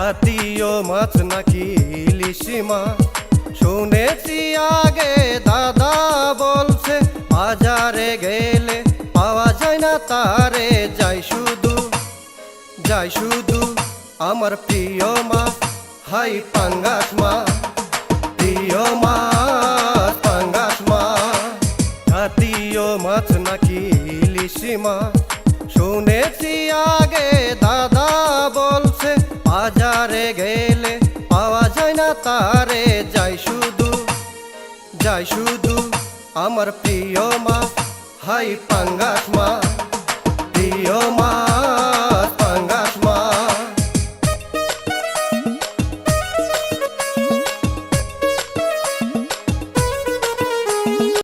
জাতীয় মাছ নাকি ইলিশি মাছ শুনেছি আগে দাদা বলছে, বাজারে গেলে পাওয়া যায় না তারে, যাই শুধু যাই শুধু আমার প্রিয় মা হাই পাঙ্গাস মা। প্রিয় মা পাঙ্গাস মা। জাতীয় মাছ নাকি ইলিশি মাছ শুনেছি আগে গেলে পাওয়া যায় না তারে, যাই শুধু যাই শুধু আমার প্রিয় মা, হাই পাঙ্গাস মা, প্রিয় মাছ